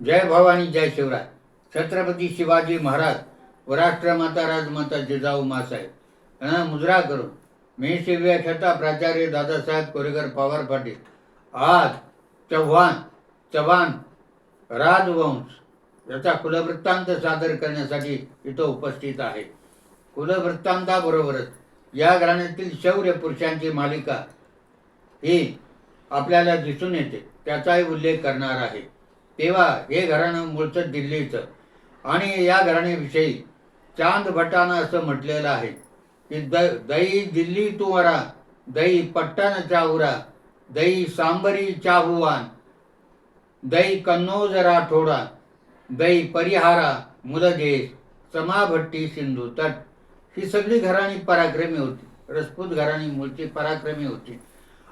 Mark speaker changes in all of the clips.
Speaker 1: जय भवानी जय शिवराय. छत्रपती शिवाजी महाराज व राष्ट्रमाता राजमाता जिजाऊ मासाहेब यांना मुद्रा करून. मी शिव्या छता प्राचार्य दादासाहेब कोरेकर पवार पाटील. आज चव्हाण चव्हाण राजवंश याचा कुलवृत्तांत सादर करण्यासाठी इथं उपस्थित आहे. कुलवृत्तांताबरोबरच या घराण्यातील शौर्य पुरुषांची मालिका ही आपल्याला दिसून येते. त्याचाही उल्लेख करणार आहे. तेव्हा हे घराणं मूळचं दिल्लीचं. आणि या घराण्याविषयी चांद भटानं असं म्हटलेलं आहे की द दही दिल्ली तुवरा दही पट्टण चाहुरा दही सांबरी चाहुवान दही कन्नौज राठोडा दही परिहारा मुलदेश समाभट्टी सिंधू तट. ही सगळी घराणी पराक्रमी होती रजपूत घराणी मूळची पराक्रमी होती.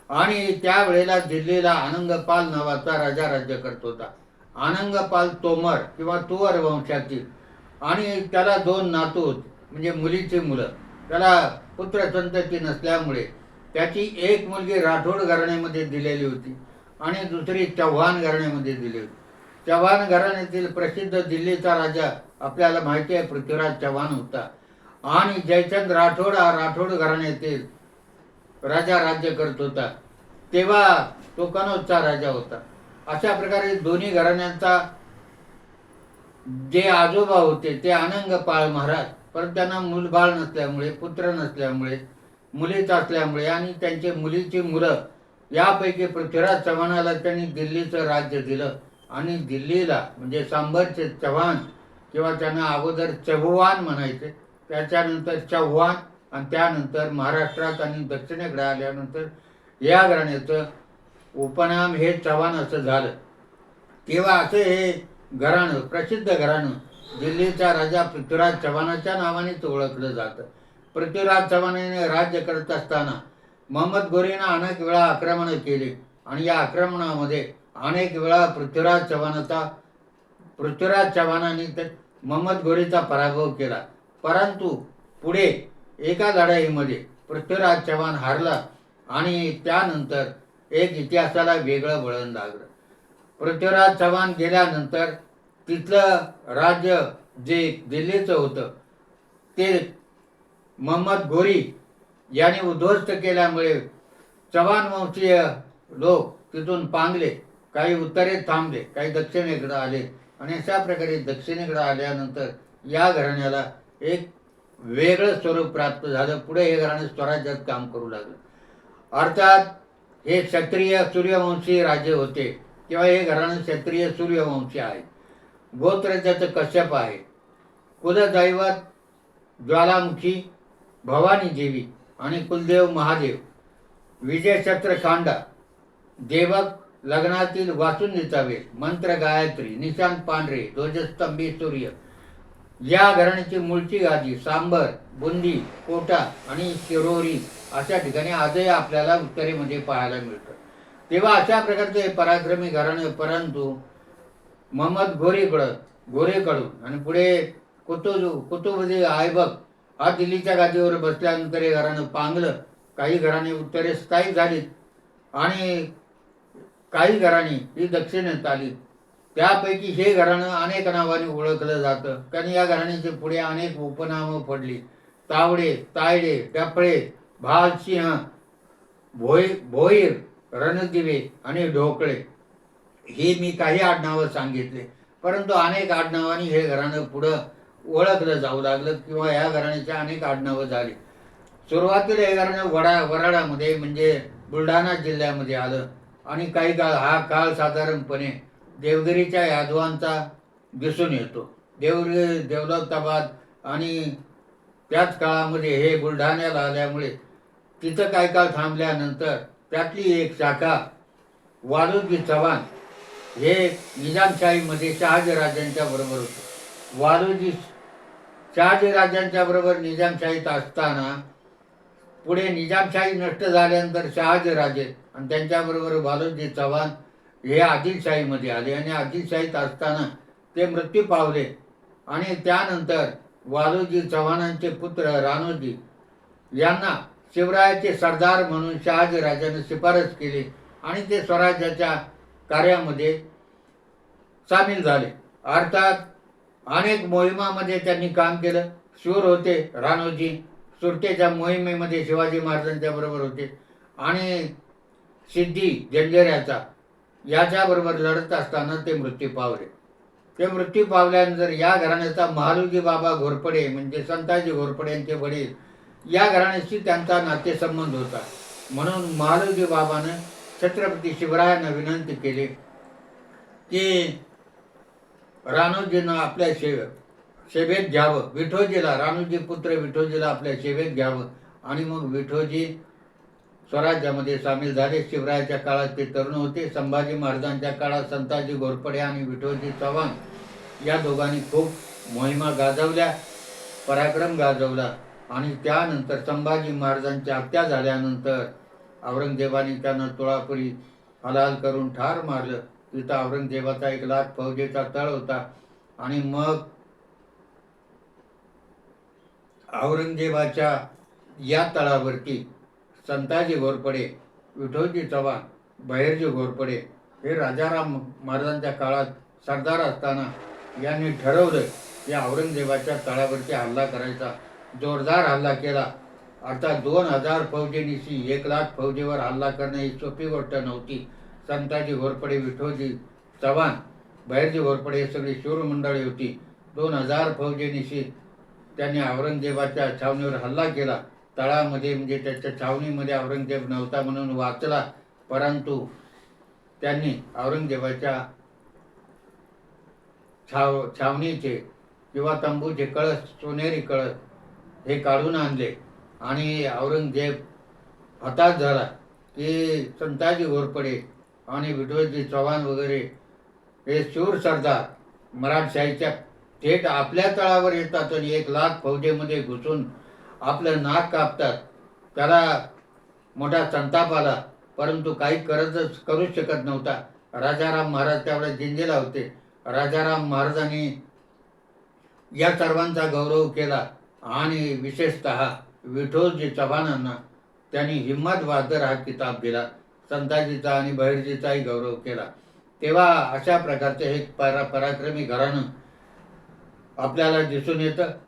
Speaker 1: आणि त्यावेळेला दिल्लीला आनंदपाल नावाचा राजा राज्य करत होता. आनंदपाल तोमर किंवा तुवर वंशातील आणि त्याला दोन नातू म्हणजे मुलीची मुलं. त्याला पुत्रसंतती नसल्यामुळे त्याची एक मुलगी राठोड घराण्यामध्ये दिलेली होती आणि दुसरी चव्हाण घराण्यामध्ये दिली होती. चव्हाण घराण्यातील प्रसिद्ध दिल्लीचा राजा आपल्याला माहिती आहे पृथ्वीराज चव्हाण होता. आणि जयचंद राठोड हा राठोड घराण्यातील राजा राज्य करत होता. तेव्हा तो कनौजचा राजा होता. अशा प्रकारे दोन्ही घराण्यांचा जे आजोबा होते ते आनंदपाळ महाराज. परत त्यांना मूलबाळ नसल्यामुळे पुत्र नसल्यामुळे मुलीच असल्यामुळे आणि त्यांचे मुलीची मुलं यापैकी पृथ्वीराज चव्हाणाला त्यांनी दिल्लीचं राज्य दिलं. आणि दिल्लीला म्हणजे सांबरचे चव्हाण किंवा त्यांना अगोदर चव्हाण म्हणायचे त्याच्यानंतर चव्हाण आणि त्यानंतर महाराष्ट्रात आणि दक्षिणेकडे आल्यानंतर या घराण्याचं उपनाम हे चव्हाण असं झालं. तेव्हा असे हे घराणं प्रसिद्ध घराणं दिल्लीचा राजा पृथ्वीराज चव्हाणाच्या नावानेच ओळखलं जातं. पृथ्वीराज चव्हाणाने राज्य करत असताना मोहम्मद गोरीनं अनेक वेळा आक्रमणं केली आणि या आक्रमणामध्ये अनेक वेळा पृथ्वीराज चव्हाणाचा पृथ्वीराज चव्हाणाने तर मोहम्मद गोरीचा पराभव केला. परंतु पुढे एका लढाईमध्ये पृथ्वीराज चव्हाण हारला आणि त्यानंतर एक इतिहासाला वेगळं वळण लागलं. पृथ्वीराज चव्हाण गेल्यानंतर तिथलं राज्य जे दिल्लीचं होतं ते मोहम्मद गोरी यांनी उद्ध्वस्त केल्यामुळे चव्हाण वंशीय लोक तिथून पांगले काही उत्तरेत थांबले काही दक्षिणेकडे आले आणि अशा प्रकारे दक्षिणेकडे आल्यानंतर या घराण्याला एक वेगळं स्वरूप प्राप्त झालं. पुढे हे घराणे स्वराज्यात काम करू लागलं. अर्थात हे क्षत्रिय सूर्यवंशी राजे होते किंवा हे घराणं क्षत्रिय सूर्यवंशी आहे गोत्र त्याचं कश्यप आहे. कुलदैवत ज्वालामुखी भवानी देवी आणि कुलदेव महादेव. विजयछत्र खांडा. देवक लग्नातील वाचून निचावे मंत्र गायत्री निशांत पांढरे ध्वजस्तंभी सूर्य. या घराण्याची मूळची गादी सांबर बुंदी कोटा आणि शिरोरी अशा ठिकाणी आजही आपल्याला उत्तरेमध्ये पाहायला मिळतं. तेव्हा अशा प्रकारचे पराक्रमी घराणं परंतु मोहम्मद गोरेकडं घोरेकडून आणि पुढे कुतुब कुतुबुद्दीन आयबक हा दिल्लीच्या गादीवर बसल्यानंतर हे घराणं पांगलं. काही घराणे उत्तरेस स्थायी झालीत आणि काही घराणी ही दक्षिणेत आली त्यापैकी हे घराणं अनेक नावाने ओळखलं जातं. कारण या घराण्याचे पुढे अनेक उपनामं पडली. तावडे तायडे टपळे भालसिंह भोई भोईर रणदिवे आणि ढोकळे. हे मी काही आडनावं सांगितले. परंतु अनेक आडनावांनी हे घराणं पुढं ओळखलं जाऊ लागलं किंवा या घराण्याचे अनेक आडनावं झाली. सुरुवातीला हे घराणं वडा वराडामध्ये म्हणजे बुलढाणा जिल्ह्यामध्ये आलं. आणि काही काळ हा काळ साधारणपणे देवगिरीच्या यादवांचा दिसून येतो. देवगिरी दौलताबाद आणि त्याच काळामध्ये हे बुलढाण्याला आल्यामुळे तिथं काही काळ थांबल्यानंतर त्यातली एक शाखा वालुजी चव्हाण हे निजामशाहीमध्ये शहाजीराजांच्या बरोबर होते. वालुजी शहाजीराजांच्या बरोबर निजामशाहीत असताना पुढे निजामशाही नष्ट झाल्यानंतर शहाजीराजे आणि त्यांच्याबरोबर वालोजी चव्हाण हे आदिलशाहीमध्ये आले आणि आदिलशाहीत असताना ते मृत्यू पावले. आणि त्यानंतर वालोजी चव्हाणांचे पुत्र रानोजी यांना शिवरायाचे सरदार म्हणून शहाजी राजाने शिफारस केली आणि ते स्वराज्याच्या कार्यामध्ये सामील झाले. अर्थात अनेक मोहिमामध्ये त्यांनी काम केलं. शूर होते रानोजी सुरतेच्या मोहिमेमध्ये शिवाजी महाराजांच्या बरोबर होते. आणि सिद्धी जंजेऱ्याचा याच्याबरोबर लढत असताना ते मृत्यू पावले. ते मृत्यू पावल्यानंतर या घराण्याचा महालुजी बाबा घोरपडे म्हणजे संताजी घोरपडे यांचे वडील या घराण्याशी त्यांचा नातेसंबंध होता. म्हणून महालुजी बाबानं छत्रपती शिवरायांना विनंती केली की रानोजीनं आपल्या सेव सेवेत घ्यावं. विठोजीला राणोजी पुत्र विठोजीला आपल्या सेवेत घ्यावं. आणि मग विठोजी स्वराज्यामध्ये सामील झाले. शिवरायाच्या काळात ते तरुण होते. संभाजी महाराजांच्या काळात संताजी घोरपडे आणि विठोजी चव्हाण या दोघांनी खूप मोहिमा गाजवल्या पराक्रम गाजवला आणि त्यानंतर संभाजी महाराजांची हत्या झाल्यानंतर औरंगजेबाने त्यांना तुळापुरी हलाल करून ठार मारलं. तिथं औरंगजेबाचा एक लाख फौजेचा तळ होता आणि मग औरंगजेबाच्या या तळावरती संताजी घोरपडे विठोजी चव्हाण बहिरजी घोरपडे हे राजाराम महाराजांच्या काळात सरदार असताना यांनी ठरवलं की औरंगजेबाच्या तळावरती हल्ला करायचा. जोरदार हल्ला केला. अर्थात दोन हजार फौजेनिशी एक लाख फौजेवर हल्ला करणे ही सोपी गोष्ट नव्हती. संताजी घोरपडे विठोजी चव्हाण बहिरजी घोरपडे हे सगळी शूर मंडळी होती. दोन हजार फौजेनिशी त्यांनी औरंगजेबाच्या छावणीवर हल्ला केला. तळामध्ये म्हणजे त्याच्या छावणीमध्ये औरंगजेब नव्हता म्हणून वाचला परंतु त्यांनी औरंगजेबाच्या छाव छावणीचे किंवा तंबूचे कळस सोनेरी कळस हे काढून आणले. आणि औरंगजेब हताश झाला की संताजी घोरपडे आणि विठोजी चव्हाण वगैरे हे शूर सरदार मराठशाहीच्या थेट आपल्या तळावर येतात आणि एक लाख फौजेमध्ये घुसून आपलं नाक कापतात. त्याला मोठा संताप आला परंतु काही करतच करूच शकत नव्हता. राजाराम महाराज त्यावेळेस जिंजेला होते. राजाराम महाराजांनी या सर्वांचा गौरव केला आणि विशेषतः विठोजी चव्हाणांना त्यांनी हिम्मत बहादर हा किताब दिला. संताजीचा आणि बहिर्जीचाही गौरव केला. तेव्हा अशा प्रकारचे हे परा पराक्रमी घराणं आपल्याला दिसून येतं.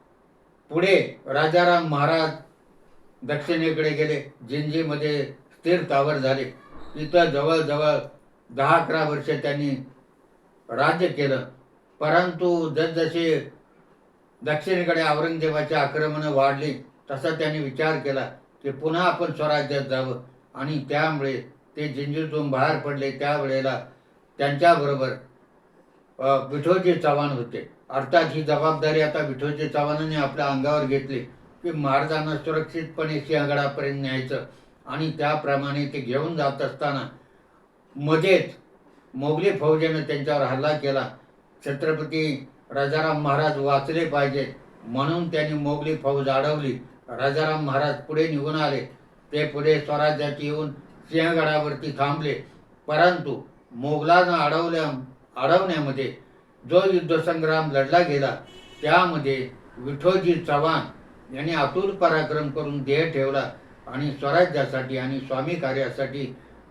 Speaker 1: पुढे राजाराम महाराज दक्षिणेकडे गेले. जिंजीमध्ये स्थिर तावर झाले. तिथं जवळजवळ दहा अकरा वर्ष त्यांनी राज्य केलं. परंतु जसजसे दक्षिणेकडे औरंगजेबाची आक्रमणं वाढली तसा त्यांनी विचार केला की पुन्हा आपण स्वराज्यात जावं. आणि त्यामुळे ते जिंजीतून बाहेर पडले. त्यावेळेला त्यांच्याबरोबर विठोचे चव्हाण होते. अर्थात ही जबाबदारी आता विठोजी चव्हाणांनी आपल्या अंगावर घेतली की महाराजांना सुरक्षितपणे सिंहगडापर्यंत न्यायचं आणि त्याप्रमाणे ते घेऊन जात असताना मध्येच मोगली फौजेनं त्यांच्यावर हल्ला केला. छत्रपती राजाराम महाराज वाचले पाहिजेत म्हणून त्यांनी मोगली फौज अडवली. राजाराम महाराज पुढे निघून आले. ते पुढे स्वराज्यात येऊन सिंहगडावरती थांबले. परंतु मोगलांना अडवल्या अडवण्यामध्ये जो युद्धसंग्राम लढला गेला त्यामध्ये विठोजी चव्हाण यांनी अतुल पराक्रम करून देह ठेवला आणि स्वराज्यासाठी आणि स्वामी कार्यासाठी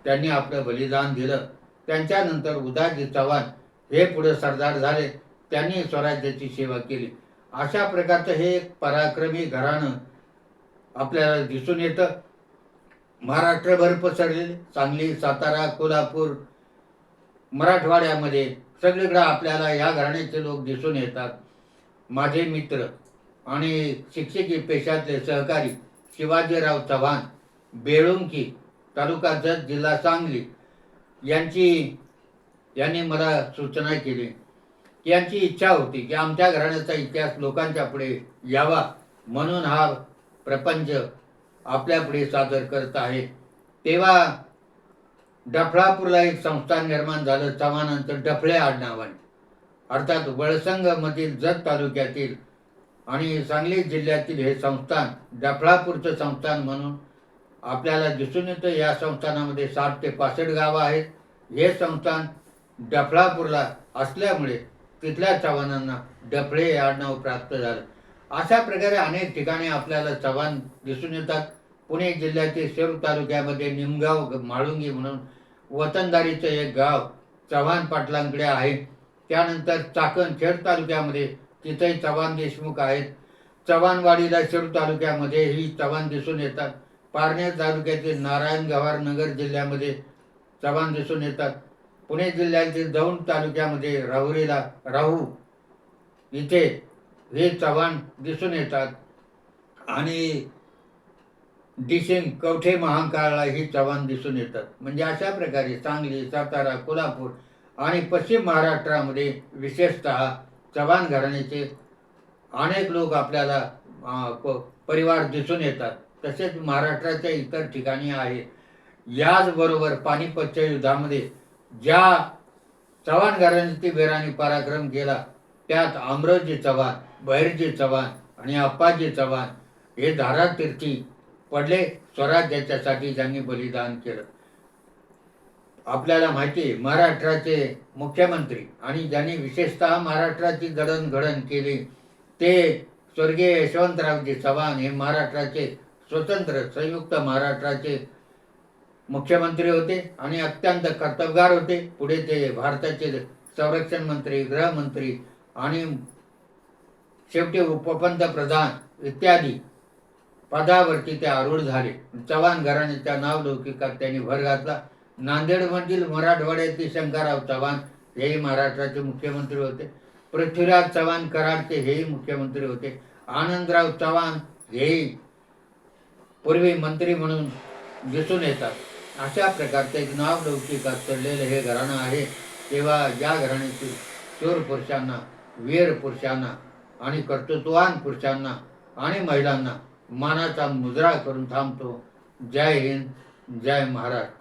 Speaker 1: त्यांनी आपलं बलिदान दिलं. त्यांच्यानंतर उदाजी चव्हाण हे पुढे सरदार झाले. त्यांनी स्वराज्याची सेवा केली. अशा प्रकारचं हे एक पराक्रमी घराणं आपल्याला दिसून येतं. महाराष्ट्रभर पसरलेले सांगली सातारा कोल्हापूर मराठवाड्यामध्ये सगळीकडं आपल्याला या घराण्याचे लोक दिसून येतात. माझे मित्र आणि शिक्षकी पेशातले सहकारी शिवाजीराव चव्हाण बेळुंकी तालुका जत जिल्हा सांगली यांची यांनी मला सूचना केली. यांची इच्छा होती की आमच्या घराण्याचा इतिहास लोकांच्या पुढे यावा म्हणून हा प्रपंच आपल्यापुढे सादर करत आहे. तेव्हा डफळापूरला एक संस्थान निर्माण झालं चव्हाणांचं डफळे आडनावाने. अर्थात वळसंगमधील जत तालुक्यातील आणि सांगली जिल्ह्यातील हे संस्थान डफळापूरचं संस्थान म्हणून आपल्याला दिसून येतं. या संस्थानामध्ये साठ ते पासष्ट गावं आहेत. हे संस्थान डफळापूरला असल्यामुळे तिथल्या चव्हाणांना डफळे हे आडनाव प्राप्त झालं. अशा प्रकारे अनेक ठिकाणी आपल्याला चव्हाण दिसून येतात. पुणे जिल्ह्यातील शेरू तालुक्यामध्ये निमगाव माळुंगी म्हाळुंगी म्हणून वतनदारीचं एक गाव चव्हाण पाटलांकडे आहे. त्यानंतर चाकण खेड तालुक्यामध्ये तिथेही चव्हाण देशमुख आहेत. चव्हाणवाडीला शिरूर तालुक्यामध्येही चव्हाण दिसून येतात. पारनेर तालुक्यातील नारायण गव्हार नगर जिल्ह्यामध्ये चव्हाण दिसून येतात. पुणे जिल्ह्यातील दौंड तालुक्यामध्ये राहुरीला राहू इथे हे चव्हाण दिसून येतात. आणि डिसेम कवठे महांकाळला ही चव्हाण दिसून येतात. म्हणजे अशा प्रकारे सांगली सातारा कोल्हापूर आणि पश्चिम महाराष्ट्रामध्ये विशेषतः चव्हाण घराण्याचे अनेक लोक आपल्याला प- परिवार दिसून येतात. तसेच महाराष्ट्राच्या इतर ठिकाणी आहे. याचबरोबर पानिपतच्या युद्धामध्ये ज्या चव्हाण घराण्याची वीरांनी पराक्रम केला त्यात अमरोजी चव्हाण बहिरजी चव्हाण आणि अप्पाजी चव्हाण हे धारातीर्थी पडले स्वराज्याच्यासाठी ज्यांनी बलिदान केलं. आपल्याला माहिती आहे महाराष्ट्राचे मुख्यमंत्री आणि ज्यांनी विशेषतः महाराष्ट्राची जडणघडण केली ते स्वर्गीय यशवंतरावजी चव्हाण हे महाराष्ट्राचे स्वतंत्र संयुक्त महाराष्ट्राचे मुख्यमंत्री होते आणि अत्यंत कर्तबगार होते. पुढे ते भारताचे संरक्षण मंत्री गृहमंत्री आणि शेवटी उपपंतप्रधान इत्यादी पदावरती ते आरूढ झाले. चव्हाण घराण्याच्या नावलौकिकात त्यांनी भर घातला. नांदेडमधील मराठवाड्यातील शंकरराव चव्हाण हेही महाराष्ट्राचे मुख्यमंत्री होते. पृथ्वीराज चव्हाण कराडचे हेही मुख्यमंत्री होते. आनंदराव चव्हाण हेही पूर्वी मंत्री म्हणून दिसून येतात. अशा प्रकारचे एक नावलौकिकात चढलेलं हे घराणं आहे. तेव्हा या घराण्यातील चोर पुरुषांना वीर पुरुषांना आणि कर्तृत्ववान पुरुषांना आणि महिलांना मानाचा मुजरा करून थांबतो. जय हिंद जय महाराष्ट्र.